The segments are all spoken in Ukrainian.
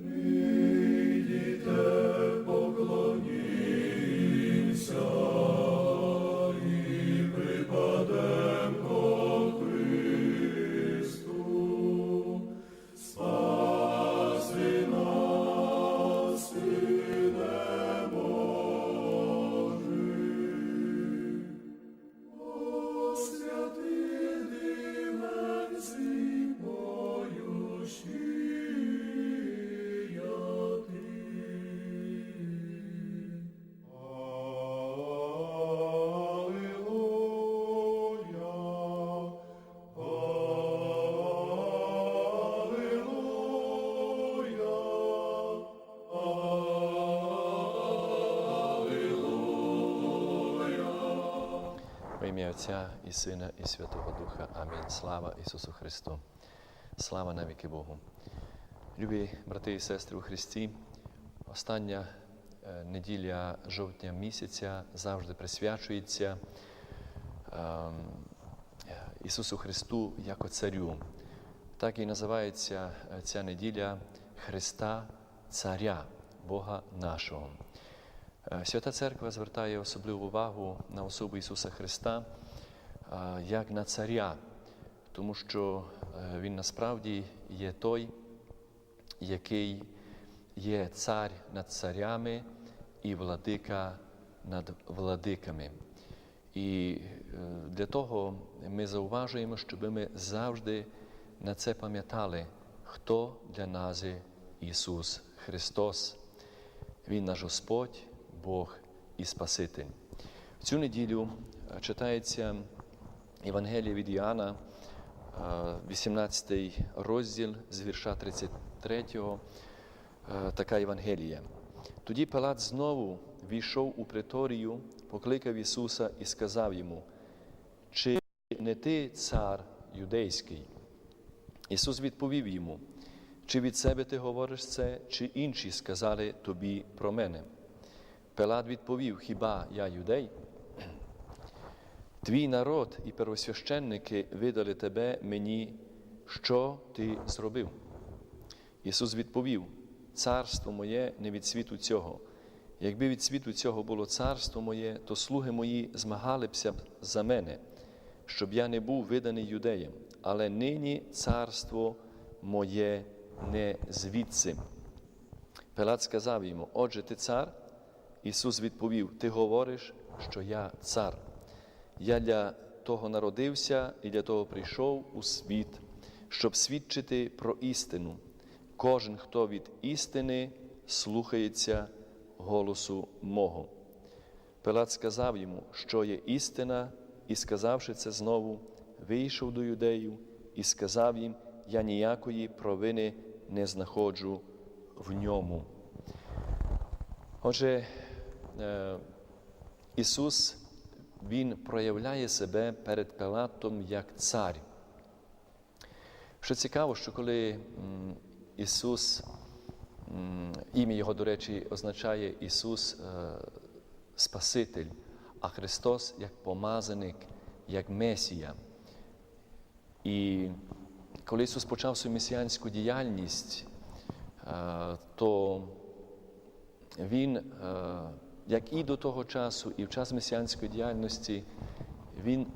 Amen. Отця і Сина, і Святого Духа. Амінь. Слава Ісусу Христу. Слава навіки Богу. Любі брати і сестри у Христі, остання е, неділя жовтня місяця завжди присвячується ем, Ісусу Христу як Царю. Так і називається е, ця неділя Христа Царя, Бога нашого. Е, Свята Церква звертає особливу увагу на особу Ісуса Христа як на царя, тому що е, Він насправді є той, який є цар над царями і владика над владиками. І е, для того ми зауважуємо, щоб ми завжди на це пам'ятали, хто для нас Ісус Христос. Він наш Господь, Бог і Спаситель. В цю неділю е, читається Євангелія від Іоанна, е, 18 розділ з вірша 33, е, така Євангелія. Тоді Пилат знову війшов у приторію, покликав Ісуса і сказав йому, чи не ти цар юдейський? Ісус відповів йому, чи від себе ти говориш це, чи інші сказали тобі про мене? Пилат відповів: Хіба я юдей? Твій народ і первосвященники видали тебе мені, що ти зробив? Ісус відповів: Царство моє не від світу цього. Якби від світу цього було царство моє, то слуги мої змагалися б за мене, щоб я не був виданий юдеям, але нині царство моє не звідси. Пилат сказав йому: Отже, ти цар? Ісус відповів: Ти говориш, що я цар. Я для того народився і для того прийшов у світ, щоб свідчити про істину. Кожен, хто від істини слухається голосу мого. Пилат сказав йому, що є істина, і, сказавши це знову, вийшов до юдеїв і сказав їм: Я ніякої провини не знаходжу в ньому. Отже, е, Ісус Він проявляє себе перед Пилатом як цар. Що цікаво, що коли Ісус, ім'я Його, до речі, означає Ісус е, Спаситель, а Христос як помазаник, як Месія. І коли Ісус почав свою месіанську діяльність, е, то Він, е, як і до того часу, і в час месіанської діяльності, Він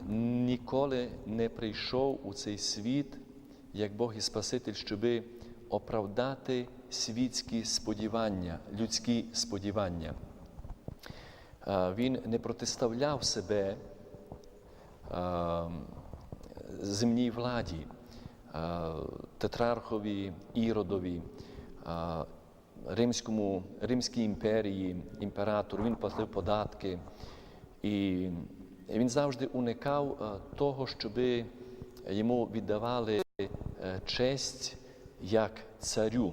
ніколи не прийшов у цей світ, як Бог і Спаситель, щоби оправдати світські сподівання, людські сподівання. Він не протиставляв себе земній владі, тетрархові, іродові, Римському, Римській імперії, імператору, він платив податки. І він завжди уникав е, того, щоб йому віддавали е, честь як царю.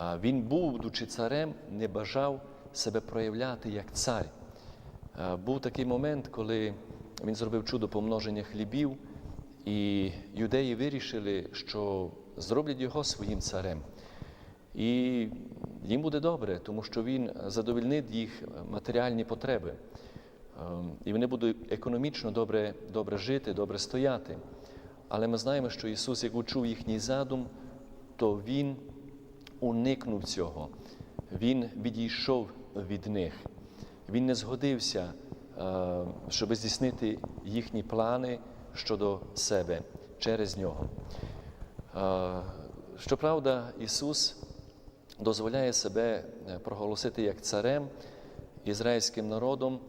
Е, Він, будучи царем, не бажав себе проявляти як цар. Був такий момент, коли він зробив чудо помноження хлібів, і юдеї вирішили, що зроблять його своїм царем. І їм буде добре, тому що він задовільнить їх матеріальні потреби. Ем, І вони будуть економічно добре, добре жити, добре стояти. Але ми знаємо, що Ісус, як учув їхній задум, то Він уникнув цього. Він відійшов від них. Він не згодився, е, щоб здійснити їхні плани щодо себе через нього. Е, Щоправда, Ісус дозволяє себе е, проголосити як царем ізраїльським народом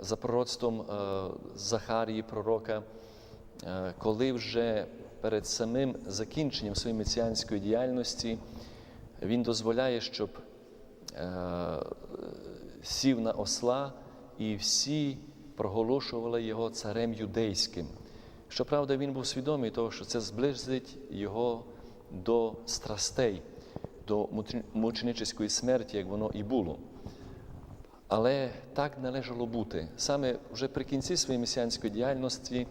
за пророцтвом е, Захарії, пророка, е, коли вже перед самим закінченням своєї месіанської діяльності Він дозволяє, щоб сів на осла, і всі проголошували його царем юдейським. Щоправда, він був свідомий того, що це зблизить його до страстей, до мученическої смерті, як воно і було. Але так належало бути. Саме вже при кінці своєї месіанської діяльності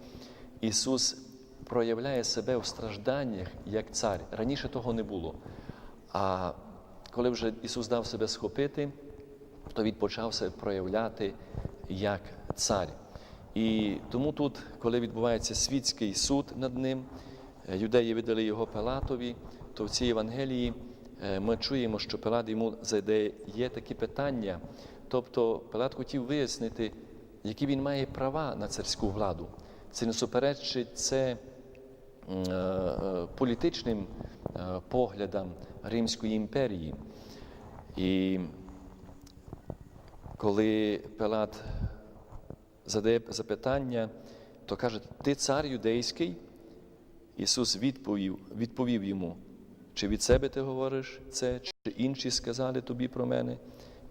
Ісус проявляє себе в стражданнях як цар. Раніше того не було. А коли вже Ісус дав себе схопити, то він почав себе проявляти як цар. І тому тут, коли відбувається світський суд над ним, е, юдеї видали його Пилатові, то в цій Євангелії ми чуємо, що Пилат йому задає такі питання. Тобто Пилат хотів вияснити, які він має права на царську владу. Це не суперечить це е, політичним поглядам Римської імперії. І коли Пилат задає запитання, то каже, ти цар юдейський? Ісус відповів, відповів йому, чи від себе ти говориш це, чи інші сказали тобі про мене?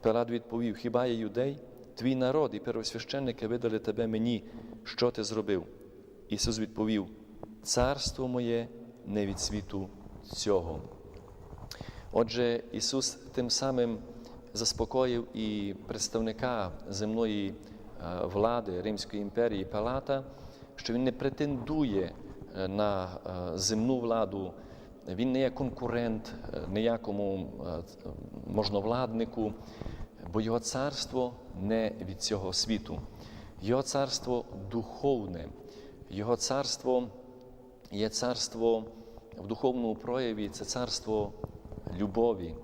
Пилат відповів: Хіба я юдей? Твій народ і первосвященники видали тебе мені, що ти зробив? Ісус відповів: Царство моє не від світу цього. Отже, Ісус тим самим заспокоїв і представника земної е, влади Римської імперії Палата, що він не претендує е, на е, земну владу, він не є конкурент ніякому можновладнику, бо його царство не від цього світу. Його царство духовне, його царство є царство в духовному прояві, це царство любові,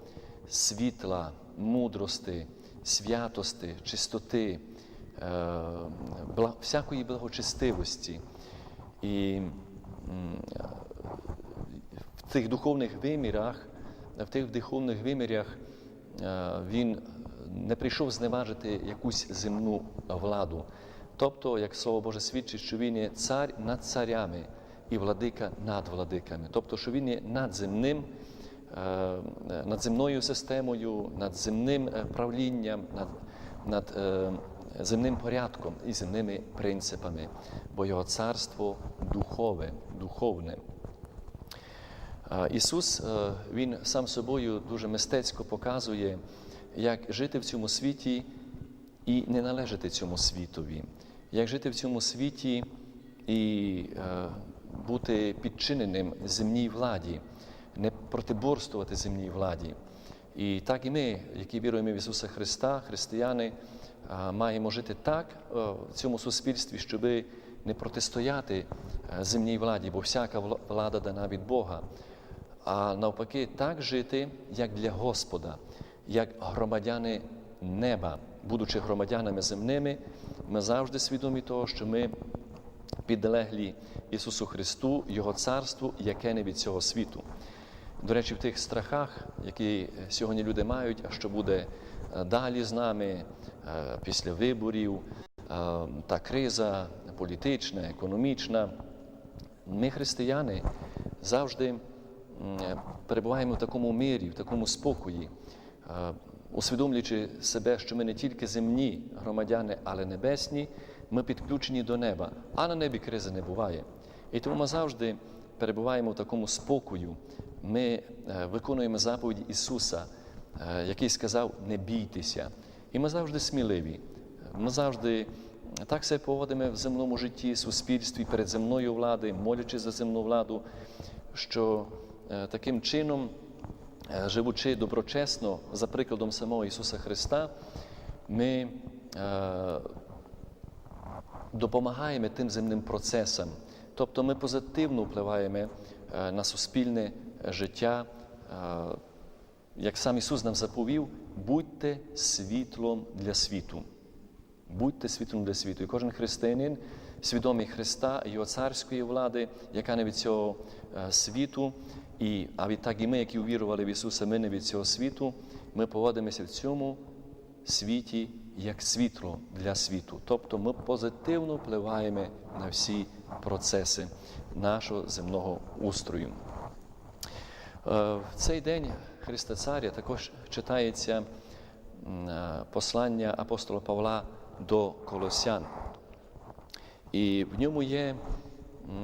світла, мудрости, святости, чистоти, всякої благочестивості. І в тих духовних вимірах, в тих духовних вимірях він не прийшов зневажити якусь земну владу. Тобто, як слово Боже свідчить, що він є цар над царями і владика над владиками, тобто, що він є надземним, над земною системою, над земним правлінням, над, над земним порядком і земними принципами, бо його царство духове, духовне. Ісус Він сам собою дуже мистецько показує, як жити в цьому світі і не належати цьому світові, як жити в цьому світі і бути підчиненим земній владі, не протиборствувати земній владі. І так і ми, які віруємо в Ісуса Христа, християни, маємо жити так в цьому суспільстві, щоб не протистояти земній владі, бо всяка влада дана від Бога, а навпаки, так жити, як для Господа, як громадяни неба, будучи громадянами земними, ми завжди свідомі того, що ми підлеглі Ісусу Христу, Його царству, яке не від цього світу. До речі, в тих страхах, які сьогодні люди мають, а що буде далі з нами після виборів, та криза політична, економічна, ми, християни, завжди перебуваємо в такому мирі, в такому спокої, усвідомлюючи себе, що ми не тільки земні громадяни, але небесні, ми підключені до неба, а на небі кризи не буває. І тому ми завжди перебуваємо в такому спокою. Ми виконуємо заповіді Ісуса, який сказав: не бійтеся. І ми завжди сміливі. Ми завжди так себе поводимо в земному житті, суспільстві, перед земною владою, молячись за земну владу, що таким чином, живучи доброчесно, за прикладом самого Ісуса Христа, ми допомагаємо тим земним процесам. Тобто ми позитивно впливаємо на суспільне життя як сам Ісус нам заповів, будьте світлом для світу. Будьте світлом для світу. І кожен християнин, свідомий Христа, Його царської влади, яка не від цього е, світу, і, а відтак і ми, які увірували в Ісуса, ми не від цього світу, ми поводимося в цьому світі як світло для світу. Тобто ми позитивно впливаємо на всі процеси нашого земного устрою. Е, В цей день Христа Царя також читається е, послання апостола Павла до Колосян. І в ньому є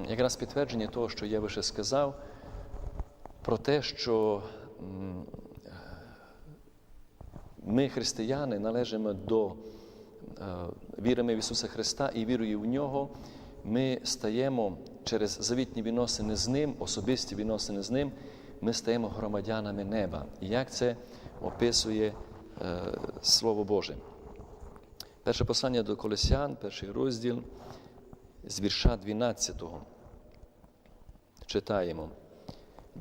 якраз підтвердження того, що я вище сказав, про те, що ми, християни, належимо до е, віримо в Ісуса Христа і вірою в Нього, ми стаємо через завітні відносини з Ним, особисті відносини з Ним, ми стаємо громадянами неба. І як це описує е, Слово Боже? Перше послання до Колосян, перший розділ з вірша 12. Читаємо.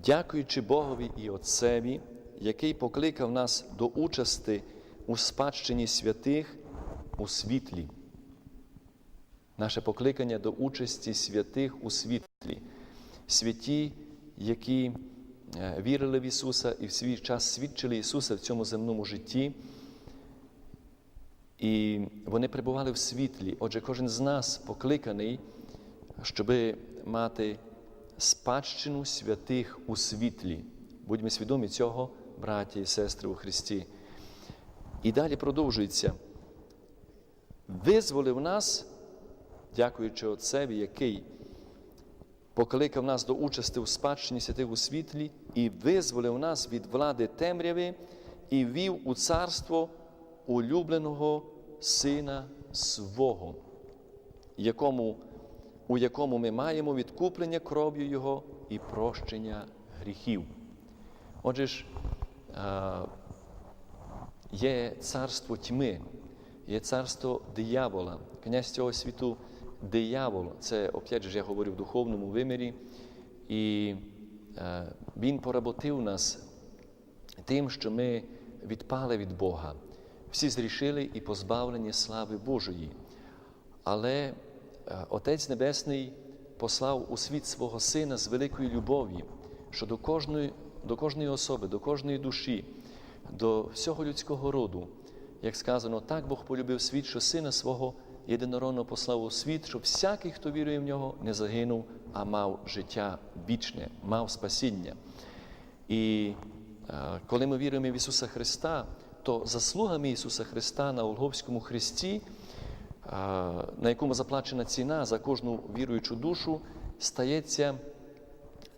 Дякуючи Богові і Отцеві, який покликав нас до участи у спадщині святих у світлі. Наше покликання до участі святих у світлі. Святі, які е, вірили в Ісуса і в свій час свідчили Ісуса в цьому земному житті. І вони перебували в світлі. Отже, кожен з нас покликаний, щоб мати спадщину святих у світлі. Будьмо свідомі цього, браті і сестри у Христі. І далі продовжується. Визволив нас, дякуючи Отцеві, який покликав нас до участі у спадщині святих у світлі, і визволив нас від влади темряви і вів у царство улюбленого Сина свого, якому, у якому ми маємо відкуплення кров'ю Його і прощення гріхів. Отже ж, є царство тьми, є царство диявола, князь цього світу диявол. Це, опять же, я говорю в духовному вимірі, і він поработив нас тим, що ми відпали від Бога. Всі зрішили і позбавлені слави Божої. Але Отець Небесний послав у світ свого Сина з великою любов'ю, що до кожної, до кожної особи, до кожної душі, до всього людського роду, як сказано, так Бог полюбив світ, що Сина свого єдинородного послав у світ, щоб всякий, хто вірує в нього, не загинув, а мав життя вічне, мав спасіння. І коли ми віруємо в Ісуса Христа, то заслугами Ісуса Христа на Олговському Христі, на якому заплачена ціна за кожну віруючу душу, стається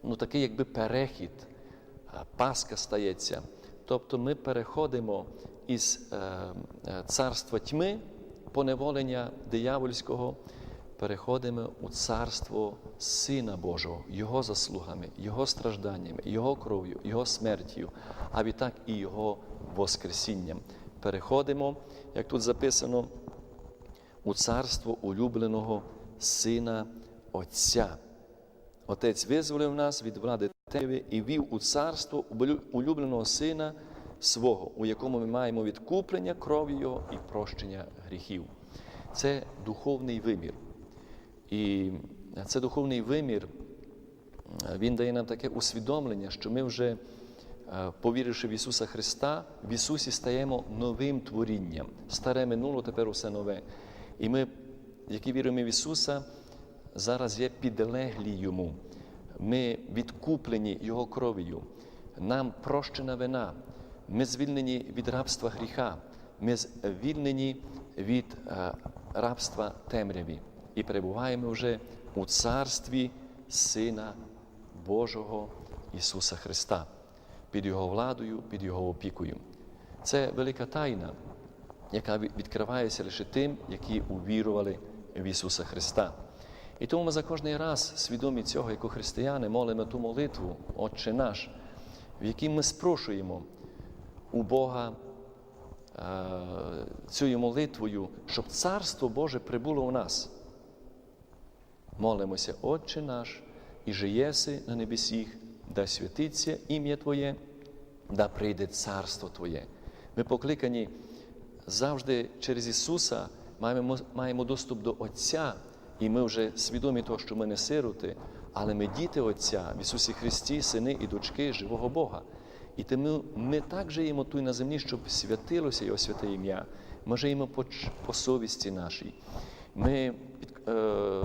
ну, такий якби перехід, Пасха стається. Тобто ми переходимо із царства тьми, поневолення диявольського, переходимо у царство Сина Божого, Його заслугами, Його стражданнями, Його кров'ю, Його смертю, а відтак і Його Воскресінням. Переходимо, як тут записано, у царство улюбленого Сина Отця. Отець визволив нас від влади темряви і вів у царство улюбленого Сина свого, у якому ми маємо відкуплення кров'ю Його і прощення гріхів. Це духовний вимір. І це духовний вимір, він дає нам таке усвідомлення, що ми вже, повіривши в Ісуса Христа, в Ісусі стаємо новим творінням. Старе минуло, тепер усе нове. І ми, які віруємо в Ісуса, зараз є підлеглі Йому. Ми відкуплені Його кров'ю, нам прощена вина, ми звільнені від рабства гріха, ми звільнені від рабства темряві. І перебуваємо вже у царстві Сина Божого Ісуса Христа, під Його владою, під Його опікою. Це велика тайна, яка відкривається лише тим, які увірували в Ісуса Христа. І тому ми за кожний раз, свідомі цього, як у християни, молимо ту молитву, Отче наш, в якій ми спрошуємо у Бога цією молитвою, щоб Царство Боже прибуло у нас. Молимося, Отче наш, і же єси на небесіх, да святиться ім'я Твоє, да прийде царство Твоє. Ми покликані завжди через Ісуса маємо, маємо доступ до Отця, і ми вже свідомі того, що ми не сироти, але ми діти Отця в Ісусі Христі, сини і дочки живого Бога. І тому ми так живемо тут на землі, щоб святилося Його святе ім'я. Ми живемо по, по совісті нашій. Ми е, е,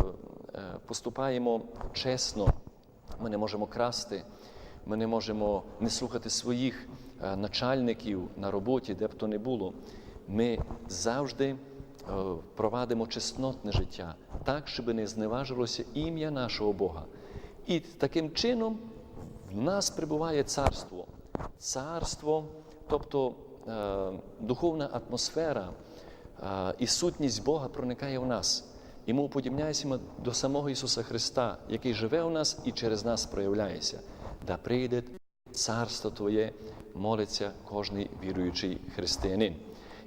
поступаємо чесно, ми не можемо красти, ми не можемо не слухати своїх е, начальників на роботі, де б то не було. Ми завжди е, провадимо чеснотне життя, так, щоб не зневажилося ім'я нашого Бога. І таким чином в нас прибуває царство. Царство, тобто е, духовна атмосфера е, і сутність Бога проникає в нас. І ми уподібняємося до самого Ісуса Христа, який живе у нас і через нас проявляється. Да прийде царство Твоє, молиться кожний віруючий християнин.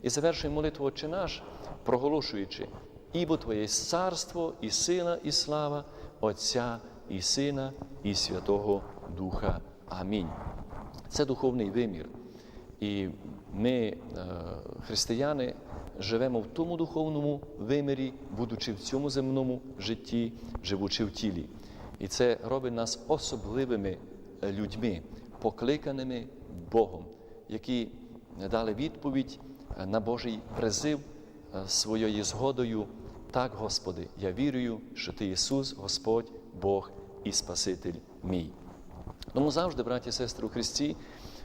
І завершує молитву Отче наш, проголошуючи, ібо Твоє царство, і сила, і слава Отця і Сина, і Святого Духа. Амінь. Це духовний вимір. І ми, е, християни, живемо в тому духовному вимірі, будучи в цьому земному житті, живучи в тілі. І це робить нас особливими е, людьми, покликаними Богом, які дали відповідь на Божий призив е, своєю згодою. Так, Господи, я вірую, що Ти Ісус, Господь, Бог і Спаситель мій. Тому завжди, браті і сестри у Христі,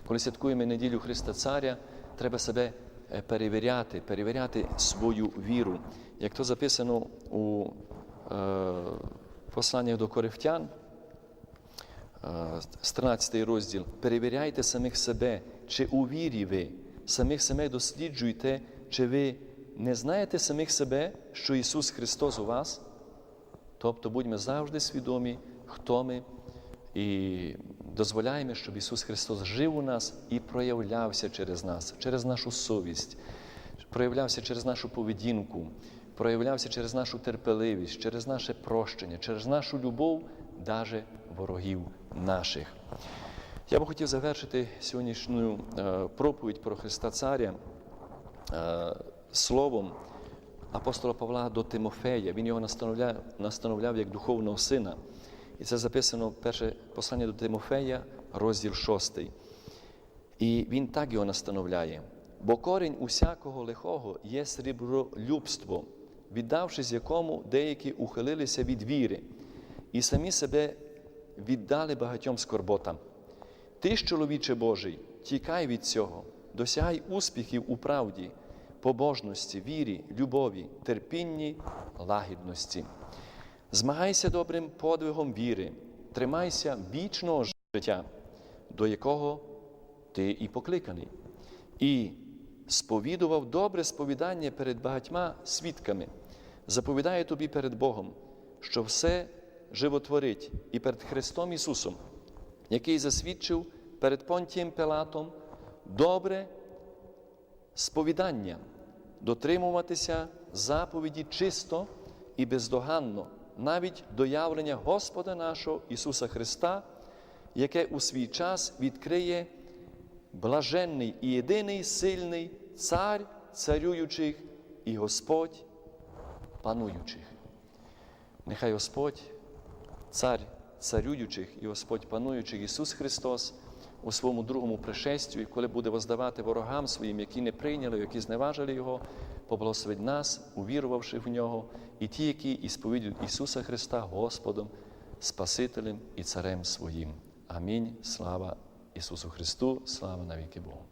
коли святкуємо неділю Христа Царя, треба себе е, перевіряти, перевіряти свою віру. Як то записано у е, посланнях до Коринфян, е, 13 розділ, перевіряйте самих себе, чи у вірі ви, самих себе досліджуйте, чи ви не знаєте самих себе, що Ісус Христос у вас? Тобто будьмо завжди свідомі, хто ми, і дозволяємо, щоб Ісус Христос жив у нас і проявлявся через нас, через нашу совість, проявлявся через нашу поведінку, проявлявся через нашу терпеливість, через наше прощення, через нашу любов, даже ворогів наших. Я би хотів завершити сьогоднішню е, проповідь про Христа Царя е, словом апостола Павла до Тимофея. Він його настановляв, настановляв як духовного сина. І це записано перше послання до Тимофея, розділ 6. І він так його настановляє. Бо корінь усякого лихого є срібролюбство, віддавшись якому деякі ухилилися від віри, і самі себе віддали багатьом скорботам. Ти ж, чоловіче Божий, тікай від цього, досягай успіхів у правді, побожності, вірі, любові, терпінні, лагідності. Змагайся добрим подвигом віри, тримайся вічного життя, до якого ти і покликаний, і сповідував добре сповідання перед багатьма свідками, заповідає тобі перед Богом, що все животворить і перед Христом Ісусом, який засвідчив перед Понтієм Пилатом добре сповідання, дотримуватися заповіді чисто і бездоганно, навіть до явлення Господа нашого Ісуса Христа, яке у свій час відкриє блаженний і єдиний сильний цар царюючих і Господь пануючих. Нехай Господь, цар царюючих і Господь пануючих Ісус Христос у своєму другому пришестю, коли буде воздавати ворогам своїм, які не прийняли, які зневажили Його, поблагословить нас, увірувавши в нього, і ті, які ісповідують Ісуса Христа Господом, Спасителем і Царем своїм. Амінь. Слава Ісусу Христу, слава навіки Богу.